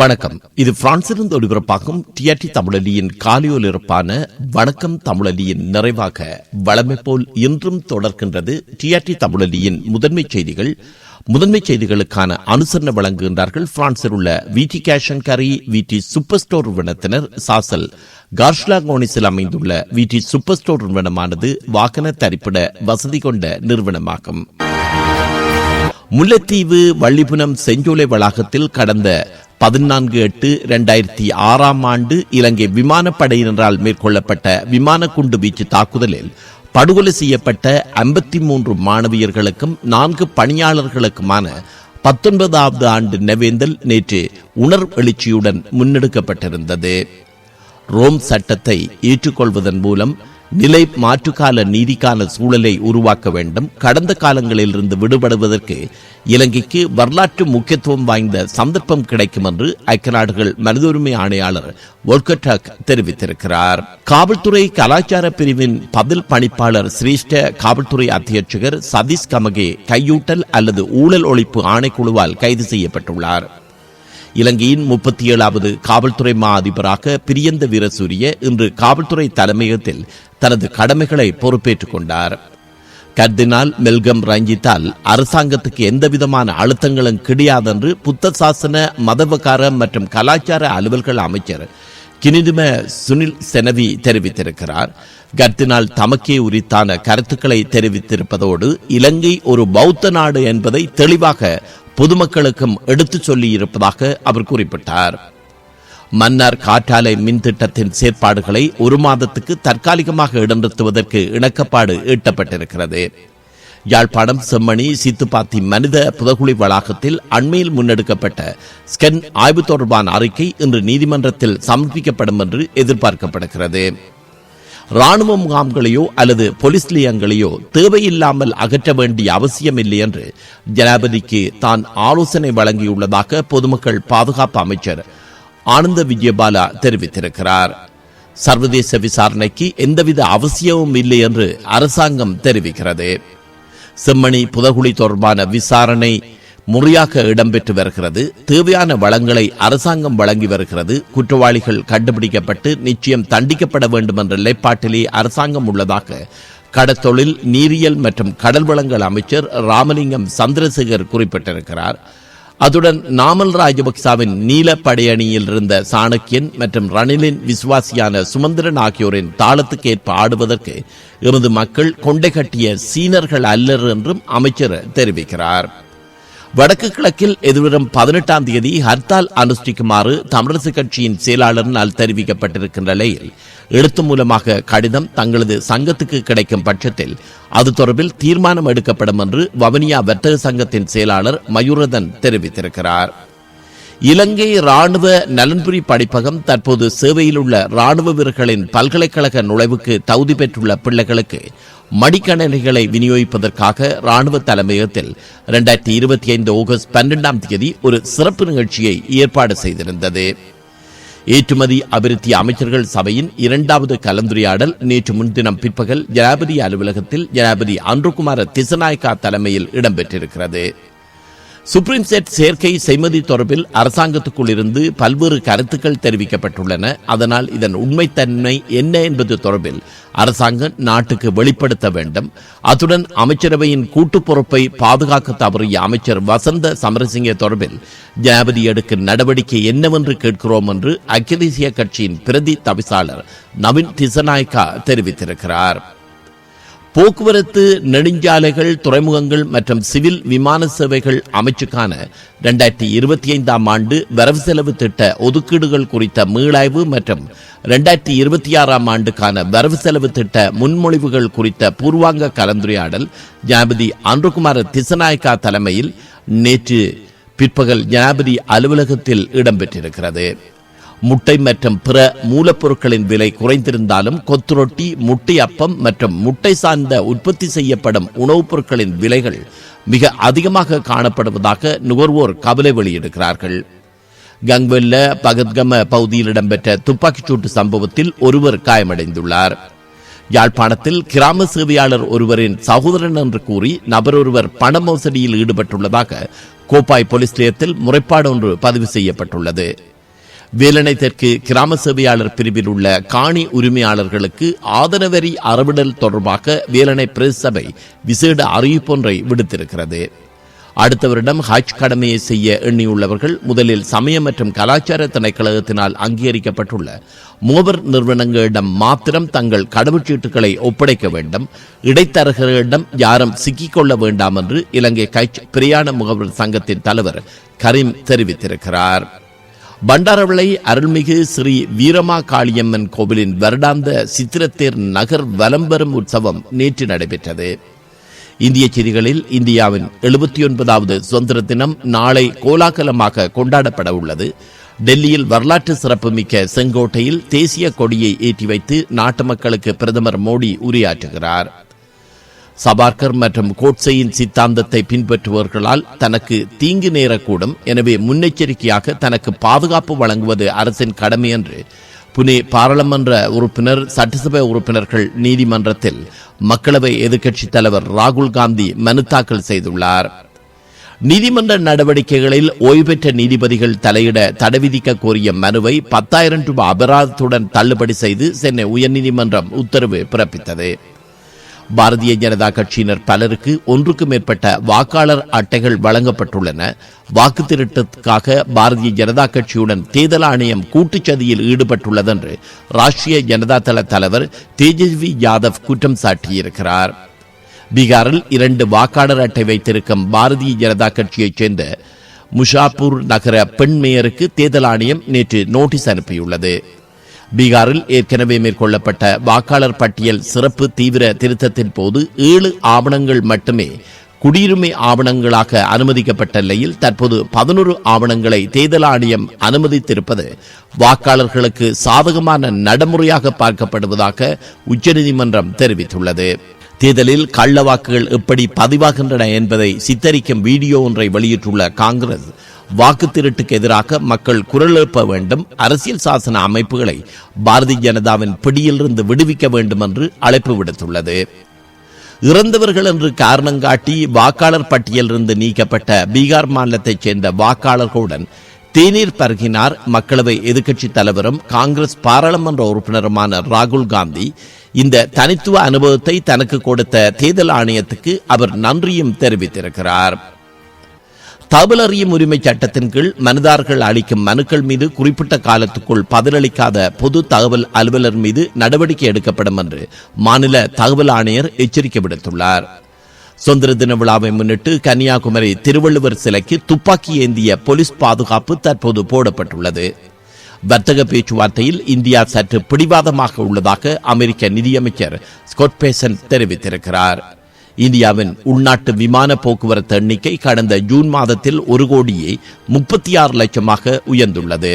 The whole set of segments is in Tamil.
வணக்கம். இது பிரான்சிலிருந்து ஒளிபரப்பாகும் டிஆர்டி தமிழலியின் காலியோலிருப்பான வணக்கம் தமிழலியின் நிறைவாக வளமை போல் இன்றும் தொடர்கின்றது டிஆர்டி தமிழலியின் முதன்மை செய்திகள். முதன்மை செய்திகளுக்கான அனுசரணை வழங்குகின்றார்கள் பிரான்சில் உள்ள விடி கேஷன் கரி விடி சூப்பர் ஸ்டோர் நிறுவனத்தினர் சாசல். கார்ஷ்லாகோனிஸில் அமைந்துள்ள விடி சூப்பர் ஸ்டோர் நிறுவனமானது வாகன தரிப்பிட வசதி கொண்ட நிறுவனமாகும். முல்லைத்தீவு வள்ளிபுனம் செஞ்சோலை வளாகத்தில் கடந்த பதினான்கு எட்டு இரண்டாயிரத்தி ஆறாம் ஆண்டு இலங்கை விமானப்படையினரால் மேற்கொள்ளப்பட்ட விமான குண்டு வீச்சு தாக்குதலில் படுகொலை செய்யப்பட்ட ஐம்பத்தி மூன்று மாணவியர்களுக்கும் நான்கு பணியாளர்களுக்குமான பத்தொன்பதாவது ஆண்டு நெவேந்தல் நேற்று உணர் எழுச்சியுடன் முன்னெடுக்கப்பட்டிருந்தது. ரோம் சட்டத்தை ஏற்றுக்கொள்வதன் மூலம் நிலை மாற்றுக்கால நீதிக்கான சூழலை உருவாக்க வேண்டும். கடந்த காலங்களில் இருந்து விடுபடுவதற்கு இலங்கைக்கு வரலாற்று முக்கியத்துவம் வாய்ந்த சந்தர்ப்பம் கிடைக்கும் என்று ஐக்கிய நாடுகள் மனித உரிமை ஆணையாளர் ஒல்கட்டாக் தெரிவித்திருக்கிறார். காவல்துறை கலாச்சார பிரிவின் பதில் பணிப்பாளர் சிரேஷ்ட காவல்துறை அத்தியட்சகர் சதீஷ் கமகே கையூட்டல் அல்லது ஊழல் ஒழிப்பு ஆணைக்குழுவால் கைது செய்யப்பட்டுள்ளார். இலங்கையின் முப்பத்தி ஏழாவது காவல்துறை மா அதிபராக பிரியந்த வீரசூரிய இன்று காவல்துறை தலைமையகத்தில் தனது கடமைகளை பொறுப்பேற்றுக் கொண்டார். கர்தினால் மெல்கம் ரஞ்சித்தால் அரசாங்கத்துக்கு எந்தவிதமான அழுத்தங்களும் கிடையாதென்று புத்த சாசன மதவகார மற்றும் கலாச்சார அலுவல்கள் அமைச்சர் கினிதும சுனில் செனவி தெரிவித்திருக்கிறார். கர்தினால் தமக்கே உரித்தான கருத்துக்களை தெரிவித்திருப்பதோடு இலங்கை ஒரு பௌத்த நாடு என்பதை தெளிவாக பொதுமக்களுக்கும் எடுத்துச் சொல்லி இருப்பதாக அவர் குறிப்பிட்டார். மன்னார் காற்றாலை மின் திட்டத்தின் செயற்பாடுகளை ஒரு மாதத்துக்கு தற்காலிகமாக இடநிறுத்துவதற்கு இணக்கப்பாடு ஈட்டப்பட்டிருக்கிறது. யாழ்ப்பாணம் செம்மணி சித்துப்பாத்தி மனித புதகுழி வளாகத்தில் அண்மையில் முன்னெடுக்கப்பட்ட ஸ்கென் ஆய்வு தொடர்பான அறிக்கை இன்று நீதிமன்றத்தில் சமர்ப்பிக்கப்படும் என்று எதிர்பார்க்கப்படுகிறது. ராணுவ முகாம்களையோ அல்லது போலீஸ் நிலையங்களையோ தேவையில்லாமல் அகற்ற வேண்டிய அவசியமில்லை என்று ஜனாபதிக்கு தான் ஆலோசனை வழங்கியுள்ளதாக பொதுமக்கள் பாதுகாப்பு அமைச்சர் ஆனந்த விஜயபாலா தெரிவித்திருக்கிறார். சர்வதேச விசாரணைக்கு எந்தவித அவசியமும் இல்லை என்று அரசாங்கம் தெரிவிக்கிறது. செம்மணி புதகுழி தொடர்பான விசாரணை முறையாக இடம்பெற்று வருகிறது. தேவையான வளங்களை அரசாங்கம் வழங்கி வருகிறது. குற்றவாளிகள் கண்டுபிடிக்கப்பட்டு நிச்சயம் தண்டிக்கப்பட வேண்டும் என்ற நிலைப்பாட்டிலே அரசாங்கம் உள்ளதாக கடத்தொழில் நீரியல் மற்றும் கடல் வளங்கள் அமைச்சர் ராமலிங்கம் சந்திரசேகர் குறிப்பிட்டிருக்கிறார். அதுடன் நாமல் ராஜபக்சாவின் நீல படையணியில் இருந்த சாணக்கியன் மற்றும் ரணிலின் விசுவாசியான சுமந்திரன் ஆகியோரின் தாளத்துக்கேற்ப ஆடுவதற்கு எமது மக்கள் கொண்டை கட்டிய சீனர்கள் அல்லர் என்றும் அமைச்சர் தெரிவிக்கிறார். வடக்கு கிழக்கில் எதிர்வரும் பதினெட்டாம் தேதி ஹர்த்தால் அனுஷ்டிக்குமாறு தமிழரசு கட்சியின் செயலாளரினால் தெரிவிக்கப்பட்டிருக்கின்ற நிலையில் எழுத்து மூலமாக கடிதம் தங்களது சங்கத்துக்கு கிடைக்கும் பட்சத்தில் அது தொடர்பில் தீர்மானம் எடுக்கப்படும் என்று வவனியா வர்த்தக சங்கத்தின் செயலாளர் மயூரதன் தெரிவித்திருக்கிறார். இலங்கை ராணுவ நலன்புரி படிப்பகம் தற்போது சேவையில் உள்ள ராணுவ வீரர்களின் பல்கலைக்கழக நுழைவுக்கு தகுதி பெற்றுள்ள பிள்ளைகளுக்கு மடிக்கணனிகளை விநியோகிப்பதற்காக ராணுவ தலைமையகத்தில் இரண்டாயிரத்தி இருபத்தி ஐந்து ஆகஸ்ட் பன்னிரெண்டாம் தேதி ஒரு சிறப்பு நிகழ்ச்சியை ஏற்பாடு செய்திருந்தது. ஏற்றுமதி அபிவிருத்தி அமைச்சர்கள் சபையின் இரண்டாவது கலந்துரையாடல் நேற்று முன்தினம் பிற்பகல் ஜனாபதி அலுவலகத்தில் ஜனாபதி அன்றுகுமார திசநாயக்கா தலைமையில் இடம்பெற்றிருக்கிறது. சுப்ரீம் செட் சேர்க்கை செய்மதி தொடர்பில் அரசாங்கத்துக்குள் இருந்து பல்வேறு கருத்துக்கள் தெரிவிக்கப்பட்டுள்ளன. அதனால் இதன் உண்மைத்தன்மை என்ன என்பது தொடர்பில் அரசாங்கம் நாட்டுக்கு வெளிப்படுத்த வேண்டும். அத்துடன் அமைச்சரவையின் கூட்டு பொறுப்பை பாதுகாக்க தவறிய அமைச்சர் வசந்த சமரசிங்க தொடர்பில் ஜனாபதி எடுக்கும் நடவடிக்கை என்னவென்று கேட்கிறோம் என்று அகில தேசிய கட்சியின் பிரதி தவிசாளர் நவீன் திசநாயக்கா தெரிவித்திருக்கிறார். போக்குவரத்து நெடுஞ்சாலைகள் துறைமுகங்கள் மற்றும் சிவில் விமான சேவைகள் அமைச்சுக்கான இரண்டாயிரத்தி இருபத்தி ஐந்தாம் ஆண்டு வரவு செலவு திட்ட ஒதுக்கீடுகள் குறித்த மீளாய்வு மற்றும் இரண்டாயிரத்தி இருபத்தி ஆறாம் ஆண்டுக்கான வரவு செலவு திட்ட முன்மொழிவுகள் குறித்த பூர்வாங்க கலந்துரையாடல் ஜனாபதி அன்றுகுமார திசநாயக்கா தலைமையில் நேற்று பிற்பகல் ஜனாபதி அலுவலகத்தில் இடம்பெற்றிருக்கிறது. முட்டை மற்றும் பிற மூலப்பொருட்களின் விலை குறைந்திருந்தாலும் கொத்துரொட்டி முட்டை அப்பம் மற்றும் முட்டை சார்ந்த உற்பத்தி செய்யப்படும் உணவுப் பொருட்களின் விலைகள் மிக அதிகமாக காணப்படுவதாக நுகர்வோர் கவலை வெளியிடுகிறார்கள். கங்வெல்ல பகத்கம பகுதியில் இடம்பெற்ற துப்பாக்கிச்சூட்டு சம்பவத்தில் ஒருவர் காயமடைந்துள்ளார். யாழ்ப்பாணத்தில் கிராம சேவையாளர் ஒருவரின் சகோதரன் என்று கூறி நபர் ஒருவர் பண மோசடியில் ஈடுபட்டுள்ளதாக கோப்பாய் போலீஸ் நிலையத்தில் முறைப்பாடு ஒன்று பதிவு செய்யப்பட்டுள்ளது. வேலனை தெற்கு கிராம சேவையாளர் பிரிவில் உள்ள காணி உரிமையாளர்களுக்கு ஆதரவரி அறவிடல் தொடர்பாக வேலனை பிரஸ் சபை விசேட அறிவிப்பொன்றை விடுத்திருக்கிறது. அடுத்த வருடம் ஹஜ் கடமையை செய்ய எண்ணியுள்ளவர்கள் முதலில் சமய மற்றும் கலாச்சார திணைக்கழகத்தினால் அங்கீகரிக்கப்பட்டுள்ள மூவர் நிறுவனங்களிடம் மாத்திரம் தங்கள் கடவுச்சீட்டுகளை ஒப்படைக்க வேண்டும். இடைத்தரகர்களிடம் யாரும் சிக்கிக்கொள்ள வேண்டாம் என்று இலங்கை கட்ச் பிரயாண முகவர் சங்கத்தின் தலைவர் கரீம் தெரிவித்திருக்கிறார். பண்டாரவளை அருள்மிகு ஸ்ரீ வீரமா காளியம்மன் கோவிலின் வருடாந்த சித்திரத்தேர் நகர் வலம்பெறும் உற்சவம் நேற்று நடைபெற்றது. இந்திய செய்திகளில் இந்தியாவின் எழுபத்தி ஒன்பதாவது சுதந்திர தினம் நாளை கோலாகலமாக கொண்டாடப்பட உள்ளது. டெல்லியில் வரலாற்று சிறப்புமிக்க செங்கோட்டையில் தேசிய கொடியை ஏற்றி வைத்து நாட்டு மக்களுக்கு பிரதமர் மோடி உரையாற்றுகிறார். சபார்கர் மற்றும் கோட்சையின் சித்தாந்தத்தை பின்பற்றுபவர்களால் தனக்கு தீங்கு நேரக்கூடும். எனவே முன்னெச்சரிக்கையாக தனக்கு பாதுகாப்பு வழங்குவது அரசின் கடமை என்று புனே பாராளுமன்ற உறுப்பினர் சட்டசபை உறுப்பினர்கள் நீதிமன்றத்தில் மக்களவை எதிர்க்கட்சித் தலைவர் ராகுல் காந்தி மனு தாக்கல் செய்துள்ளார். நீதிமன்ற நடவடிக்கைகளில் ஓய்வு பெற்ற நீதிபதிகள் தலையிட தடை விதிக்க கோரிய மனுவை பத்தாயிரம் ரூபாய் அபராதத்துடன் தள்ளுபடி செய்து சென்னை உயர்நீதிமன்றம் உத்தரவு பிறப்பித்தது. பாரதிய ஜனதா கட்சியினர் பலருக்கு ஒன்றுக்கு மேற்பட்ட வாக்காளர் அட்டைகள் வழங்கப்பட்டுள்ளன. வாக்கு திருட்டத்துக்காக பாரதிய ஜனதா கட்சியுடன் தேர்தல் ஆணையம் கூட்டுச்சதியில் ஈடுபட்டுள்ளதென்று ராஷ்டிரிய ஜனதா தள தலைவர் தேஜஸ்வி யாதவ் குற்றம் சாட்டியிருக்கிறார். பீகாரில் இரண்டு வாக்காளர் அட்டை வைத்திருக்கும் பாரதிய ஜனதா கட்சியைச் சேர்ந்த முஷாப்பூர் நகர பெண் மேயருக்கு தேர்தல் ஆணையம் நேற்று நோட்டீஸ் அனுப்பியுள்ளது. பீகாரில் ஏற்கனவே மேற்கொள்ளப்பட்ட வாக்காளர் பட்டியல் சிறப்பு தீவிர திருத்தத்தின் போது ஏழு ஆவணங்கள் மட்டுமே குடியுரிமை ஆவணங்களாக அனுமதிக்கப்பட்ட நிலையில் தற்போது பதினொரு ஆவணங்களை தேர்தல் ஆணையம் அனுமதித்திருப்பது வாக்காளர்களுக்கு சாதகமான நடைமுறையாக பார்க்கப்படுவதாக உச்சநீதிமன்றம் தெரிவித்துள்ளது. தேர்தலில் கள்ள வாக்குகள் எப்படி பதிவாகின்றன என்பதை சித்தரிக்கும் வீடியோ ஒன்றை வெளியிட்டுள்ள காங்கிரஸ் வாக்கு திருட்டுக்கு எதிராக மக்கள் குரல் எழுப்ப வேண்டும். அரசியல் சாசன அமைப்புகளை பாரதிய ஜனதாவின் பிடியிலிருந்து விடுவிக்க வேண்டும் என்று அழைப்பு விடுத்துள்ளது. இறந்தவர்கள் என்று காரணம் காட்டி வாக்காளர் பட்டியலிருந்து நீக்கப்பட்ட பீகார் மாநிலத்தைச் சேர்ந்த வாக்காளர்களுடன் தேநீர் பருகினார் மக்களவை எதிர்க்கட்சித் தலைவரும் காங்கிரஸ் பாராளுமன்ற உறுப்பினருமான ராகுல் காந்தி. இந்த தனித்துவ அனுபவத்தை தனக்கு கொடுத்த தேர்தல் ஆணையத்துக்கு அவர் நன்றியும் தெரிவித்திருக்கிறார். தகவல் அறியும் உரிமை சட்டத்தின் கீழ் மனிதார்கள் அளிக்கும் மனுக்கள் மீது குறிப்பிட்ட காலத்துக்குள் பதிலளிக்காத பொது தகவல் அலுவலர் மீது நடவடிக்கை எடுக்கப்படும் என்று மாநில தகவல் ஆணையர் எச்சரிக்கை விடுத்துள்ளார். சுதந்திர தின விழாவை முன்னிட்டு கன்னியாகுமரி திருவள்ளுவர் சிலைக்கு துப்பாக்கி ஏந்திய போலீஸ் பாதுகாப்பு தற்போது போடப்பட்டுள்ளது. வர்த்தக பேச்சுவார்த்தையில் இந்தியா சற்று பிடிவாதமாக உள்ளதாக அமெரிக்க நிதியமைச்சர் ஸ்கொட் பேசன் தெரிவித்திருக்கிறார். இந்தியாவின் உள்நாட்டு விமான போக்குவரத்து எண்ணிக்கை கடந்த ஜூன் மாதத்தில் ஒரு கோடியே முப்பத்தி ஆறு லட்சமாக உயர்ந்துள்ளது.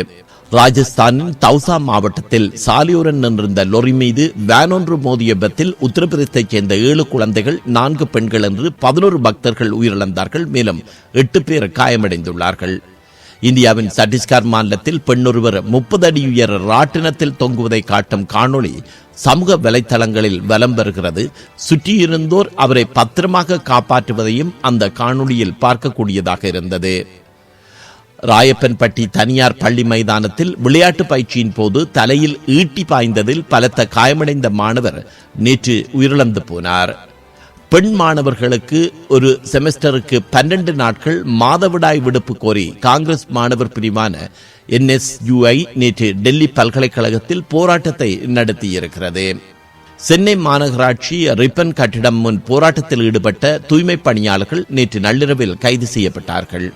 ராஜஸ்தானின் தௌசா மாவட்டத்தில் சாலையோரம் நின்றிருந்த லொரி மீது வேனொன்று மோதிய விபத்தில் உத்தரப்பிரதேசத்தைச் சேர்ந்த ஏழு குழந்தைகள் நான்கு பெண்கள் என்று பதினோரு பக்தர்கள் உயிரிழந்தார்கள். மேலும் எட்டு பேர் காயமடைந்துள்ளார்கள். இந்தியாவின் சட்டீஸ்கர் மாநிலத்தில் பெண்ணொருவர் முப்பது அடி உயர ராட்டினத்தில் தொங்குவதை காட்டும் காணொளி சமூக வலைத்தளங்களில் வலம் வருகிறது. சுற்றியிருந்தோர் அவரை பத்திரமாக காப்பாற்றுவதையும் அந்த காணொளியில் பார்க்கக்கூடியதாக இருந்தது. ராயப்பன்பட்டி தனியார் பள்ளி மைதானத்தில் விளையாட்டு பயிற்சியின் போது தலையில் ஈட்டி பாய்ந்ததில் பலத்த காயமடைந்த மாணவர் நேற்று உயிரிழந்து போனார். பெண் மாணவர்களுக்கு ஒரு செமஸ்டருக்கு பன்னெண்டு நாட்கள் மாதவிடாய் விடுப்பு கோரி காங்கிரஸ் மாணவர் பிரிவான என்எஸ்யூஐ நேற்று டெல்லி பல்கலைக்கழகத்தில் போராட்டத்தை நடத்தியிருக்கிறது. சென்னை மாநகராட்சி ரிப்பன் கட்டிடம் முன் போராட்டத்தில் ஈடுபட்ட தூய்மை பணியாளர்கள் நேற்று நள்ளிரவில் கைது செய்யப்பட்டார்கள்.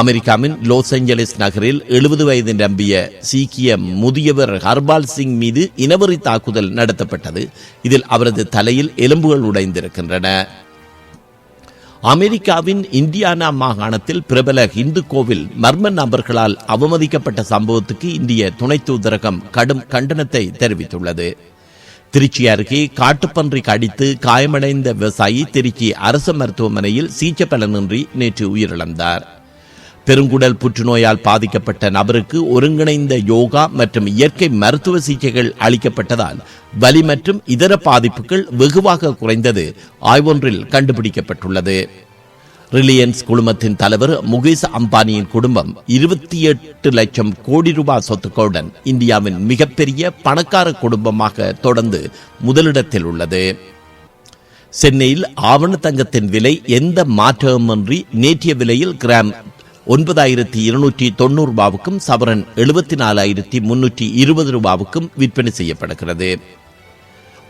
அமெரிக்காவின் லாஸ் ஏஞ்சலிஸ் நகரில் எழுபது வயது நம்பிய சீக்கிய முதியவர் ஹர்பால் சிங் மீது இனவெறி தாக்குதல் நடத்தப்பட்டது. இதில் அவரது தலையில் எலும்புகள் உடைந்திருக்கின்றன. அமெரிக்காவின் இந்தியானா மாகாணத்தில் பிரபல இந்து கோவில் மர்ம நபர்களால் அவமதிக்கப்பட்ட சம்பவத்துக்கு இந்திய துணை தூதரகம் கடும் கண்டனத்தை தெரிவித்துள்ளது. திருச்சி அருகே காட்டுப்பன்றி கடித்து காயமடைந்த விவசாயி திருச்சி அரசு மருத்துவமனையில் சிகிச்சை பலனின்றி நேற்று உயிரிழந்தார். பெருங்குடல் புற்றுநோயால் பாதிக்கப்பட்ட நபருக்கு ஒருங்கிணைந்த யோகா மற்றும் இயற்கை மருத்துவ சிகிச்சைகள் அளிக்கப்பட்டதால் வலி மற்றும் இதர பாதிப்புகள் வெகுவாக குறைந்தது ஆய்வொன்றில் கண்டுபிடிக்கப்பட்டுள்ளது. ரிலையன்ஸ் குழுமத்தின் தலைவர் முகேஷ் அம்பானியின் குடும்பம் இருபத்தி எட்டு லட்சம் கோடி ரூபாய் சொத்துக்களுடன் இந்தியாவின் மிகப்பெரிய பணக்கார குடும்பமாக தொடர்ந்து முதலிடத்தில் உள்ளது. சென்னையில் ஆவண தங்கத்தின் விலை எந்த மாற்றமின்றி நேற்றைய விலையில் கிராம் ஒன்பதாயிரத்தி இருநூற்றி தொண்ணூறு ரூபாவுக்கும் சவரன் எழுபத்தி நாலாயிரத்தி முன்னூற்றி இருபது ரூபாவுக்கும் விற்பனை செய்யப்படுகிறது.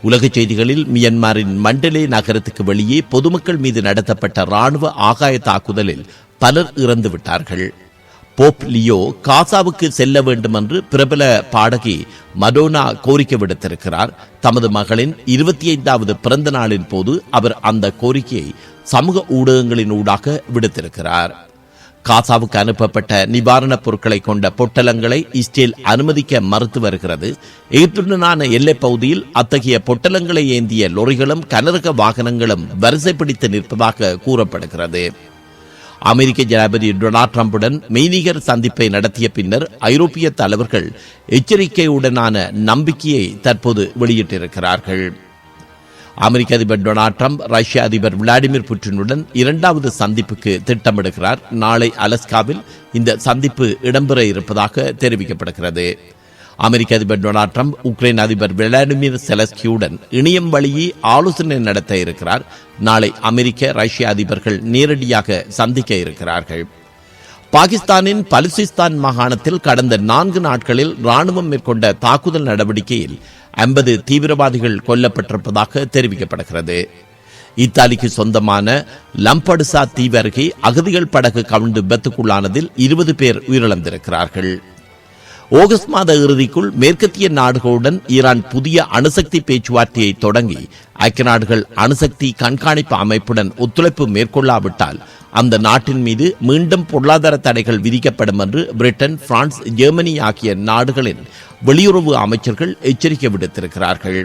உலகச் செய்திகளில் மியன்மாரின் மண்டலே நகரத்துக்கு வெளியே பொதுமக்கள் மீது நடத்தப்பட்ட ராணுவ ஆகாய தாக்குதலில் பலர் இறந்து விட்டார்கள். போப் லியோ காசாவுக்கு செல்ல வேண்டும் என்று பிரபல பாடகி மடோனா கோரிக்கை விடுத்திருக்கிறார். தமது மகளின் இருபத்தி ஐந்தாவது பிறந்த நாளின் போது அவர் அந்த கோரிக்கையை சமூக ஊடகங்களின் ஊடாக விடுத்திருக்கிறார். காசாவுக்கு அனுப்பப்பட்ட நிவாரணப் பொருட்களை கொண்ட பொட்டலங்களை இஸ்ரேல் அனுமதிக்க மறுத்து வருகிறது. எகிப்துடனான எல்லைப் பகுதியில் அத்தகைய பொட்டலங்களை ஏந்திய லொரிகளும் கனரக வாகனங்களும் வரிசை பிடித்து நிற்பதாக கூறப்படுகிறது. அமெரிக்க ஜனாதிபதி டொனால்ட் ட்ரம்புடன் மெய்நிகர் சந்திப்பை நடத்திய பின்னர் ஐரோப்பிய தலைவர்கள் எச்சரிக்கையுடனான நம்பிக்கையை தற்போது வெளியிட்டிருக்கிறார்கள். அமெரிக்க அதிபர் டொனால்ட் ட்ரம்ப் ரஷ்ய அதிபர் விளாடிமிர் புட்டினுடன் இரண்டாவது சந்திப்புக்கு திட்டமிடுகிறார். நாளை அலஸ்காவில் இந்த சந்திப்பு இடம்பெற இருப்பதாக தெரிவிக்கப்படுகிறது. அமெரிக்க அதிபர் டொனால்ட் ட்ரம்ப் உக்ரைன் அதிபர் விளாடிமிர் செலஸ்கியுடன் இணையம் வழியே ஆலோசனை நடத்த இருக்கிறார். நாளை அமெரிக்க ரஷ்ய அதிபர்கள் நேரடியாக சந்திக்க இருக்கிறார்கள். பாகிஸ்தானின் பலுசிஸ்தான் மாகாணத்தில் கடந்த நான்கு நாட்களில் ராணுவம் மேற்கொண்ட தாக்குதல் நடவடிக்கையில் ஐம்பது தீவிரவாதிகள் கொல்லப்பட்டிருப்பதாக தெரிவிக்கப்படுகிறது. இத்தாலிக்கு சொந்தமான லம்படுசா தீவு அருகே அகதிகள் படகு கவிழ்ந்து விபத்துக்குள்ளானதில் இருபது பேர் உயிரிழந்திருக்கிறார்கள். ஆகஸ்ட் மாத இறுதிக்குள் மேற்கத்திய நாடுகளுடன் ஈரான் புதிய அணுசக்தி பேச்சுவார்த்தையை தொடங்கி ஐக்கிய நாடுகள் அணுசக்தி கண்காணிப்பு அமைப்புடன் ஒத்துழைப்பு மேற்கொள்ளாவிட்டால் அந்த நாட்டின் மீது மீண்டும் பொருளாதார தடைகள் விதிக்கப்படும் என்று பிரிட்டன் பிரான்ஸ் ஜெர்மனி ஆகிய நாடுகளின் வெளியுறவு அமைச்சர்கள் எச்சரிக்கை விடுத்திருக்கிறார்கள்.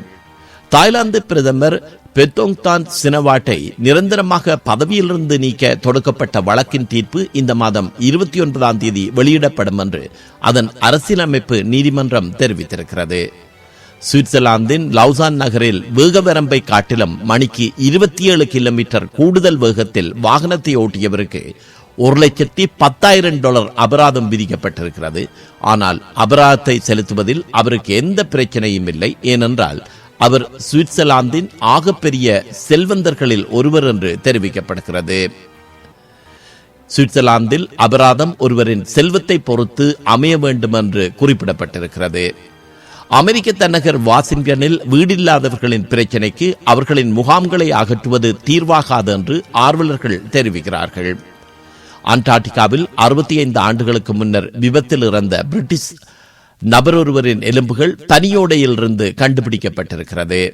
தாய்லாந்து பிரதமர் பெத்தோங்தான் சினவாட்டை நிரந்தரமாக பதவியிலிருந்து நீக்க தொடுக்கப்பட்ட வழக்கின் தீர்ப்பு இந்த மாதம் இருபத்தி ஒன்பதாம் தேதி வெளியிடப்படும் என்று அதன் அரசியலமைப்பு நீதிமன்றம் தெரிவித்திருக்கிறது. சுவிட்சர்லாந்தின் லவுசான் நகரில் வேக வரம்பை காட்டிலும் மணிக்கு இருபத்தி ஏழு கிலோமீட்டர் கூடுதல் வேகத்தில் வாகனத்தை ஓட்டியவருக்கு ஒரு லட்சத்தி பத்தாயிரம் டாலர் அபராதம் விதிக்கப்பட்டிருக்கிறது. ஆனால் அபராதத்தை செலுத்துவதில் அவருக்கு எந்த பிரச்சனையும் இல்லை. ஏனென்றால் அவர் சுவிட்சர்லாந்தின் ஆகப்பெரிய செல்வந்தர்களில் ஒருவர் என்று தெரிவிக்கப்படுகிறது. சுவிட்சர்லாந்தில் அபராதம் ஒருவரின் செல்வத்தை பொறுத்து அமைய வேண்டும் என்று குறிப்பிடப்பட்டிருக்கிறது. அமெரிக்க தலைநகர் வாஷிங்டனில் வீடில்லாதவர்களின் பிரச்சினைக்கு அவர்களின் முகாம்களை அகற்றுவது தீர்வாகாது என்று ஆர்வலர்கள் தெரிவிக்கிறார்கள். அண்டார்டிகாவில் அறுபத்தி ஐந்து ஆண்டுகளுக்கு முன்னர் விபத்தில் இறந்த பிரிட்டிஷ் நபரொருவரின் எலும்புகள் தனியோடையிலிருந்து கண்டுபிடிக்கப்பட்டிருக்கிறது.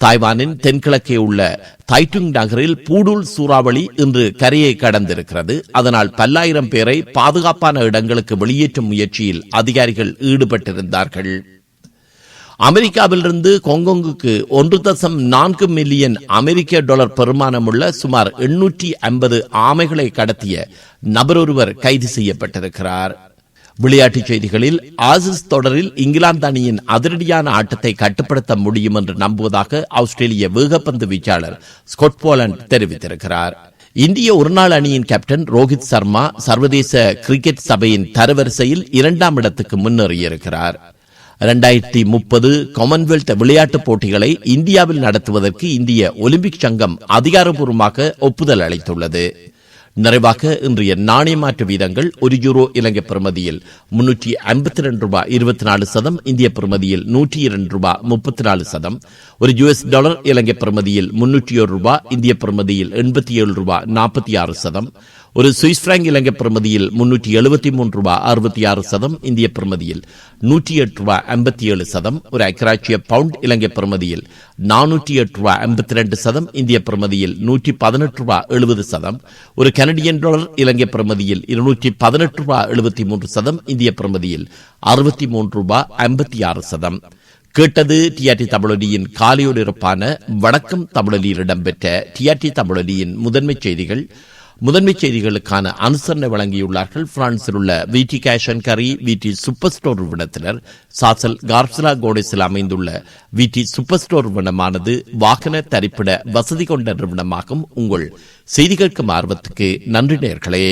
தாய்வானின் தென்கிழக்கே உள்ள தைட்டுங் நகரில் பூடூல் சூறாவளி இன்று கரையை கடந்திருக்கிறது. அதனால் பல்லாயிரம் பேரை பாதுகாப்பான இடங்களுக்கு வெளியேற்றும் முயற்சியில் அதிகாரிகள் ஈடுபட்டிருந்தார்கள். அமெரிக்காவிலிருந்து கொங்கொங்குக்கு ஒன்று தசம் நான்கு மில்லியன் அமெரிக்க டாலர் பெருமானமுள்ள சுமார் எண்ணூற்றி ஐம்பது ஆமைகளை கடத்திய நபரொருவர் கைது செய்யப்பட்டிருக்கிறார். விளையாட்டுச் செய்திகளில் ஆசிஸ் தொடரில் இங்கிலாந்து அணியின் அதிரடியான ஆட்டத்தை கட்டுப்படுத்த முடியும் என்று நம்புவதாக ஆஸ்திரேலிய வேகப்பந்து வீச்சாளர் ஸ்கொட் போலண்ட் தெரிவித்திருக்கிறார். இந்திய ஒருநாள் அணியின் கேப்டன் ரோஹித் சர்மா சர்வதேச கிரிக்கெட் சபையின் தரவரிசையில் இரண்டாம் இடத்துக்கு முன்னேறியிருக்கிறார். இரண்டாயிரத்தி முப்பது காமன்வெல்த் விளையாட்டுப் போட்டிகளை இந்தியாவில் நடத்துவதற்கு இந்திய ஒலிம்பிக் சங்கம் அதிகாரப்பூர்வமாக ஒப்புதல் அளித்துள்ளது. நிறைவாக இன்றைய நாணய மாற்று வீதங்கள் ஒரு யூரோ இலங்கை பெறுமதியில் முன்னூற்றி ஐம்பத்தி ரெண்டு ரூபாய் இருபத்தி நாலு சதம் இந்திய பெறுமதியில் நூற்றி இரண்டு ரூபாய் முப்பத்தி நாலு சதம் ஒரு யுஎஸ் டாலர் இலங்கை பெறுமதியில் முன்னூற்றி ஒரு ரூபாய் இந்திய பெறுமதியில் எண்பத்தி ஏழு ரூபாய் நாற்பத்தி ஆறு சதம் ஒரு சுவிஸ் பிராங்க் இலங்கை பிரமதியில் முன்னூற்றி எழுபத்தி மூன்று ரூபாய் அறுபத்தி ஆறு சதம் இந்திய பிரமதியில் நூற்றி எட்டு ரூபாய் ஐம்பத்தி ஏழு சதம் ஒரு அக்கராட்சிய பவுண்ட் இலங்கை பிரமதியில் நானூற்றி எட்டு ரூபாய் ஐம்பத்தி ரெண்டு சதம் இந்திய பிரமதியில் நூற்றி பதினெட்டு ரூபாய் எழுபது சதம் ஒரு கனடியன் டாலர் இலங்கை பிரமதியில் இருநூற்றி பதினெட்டு ரூபாய் எழுபத்தி மூன்று சதம் இந்திய பிரமதியில் அறுபத்தி மூன்று ரூபாய் ஐம்பத்தி ஆறு சதம். கேட்டது டிஆர்டி தமிழொலியின் காலையோடு இருப்பான வணக்கம் தமிழொலியில் இடம்பெற்ற டிஆர்டி தமிழொலியின் முதன்மை செய்திகள் முதன்மை செய்திகளுக்கான அனுசரணை வழங்கியுள்ளார்கள். பிரான்சில் உள்ள விடி கேஷ் அண்ட் கரி விடி சூப்பர் ஸ்டோர் நிறுவனத்தினர் சாசல் கார்ப்ஸ்லா கோடேஸில் அமைந்துள்ள விடி சூப்பர் ஸ்டோர் நிறுவனமானது வாகன தரிப்பிட வசதி கொண்ட நிறுவனமாகும். உங்கள் செய்தி கேட்கும் ஆர்வத்துக்கு நன்றி நேர்களே.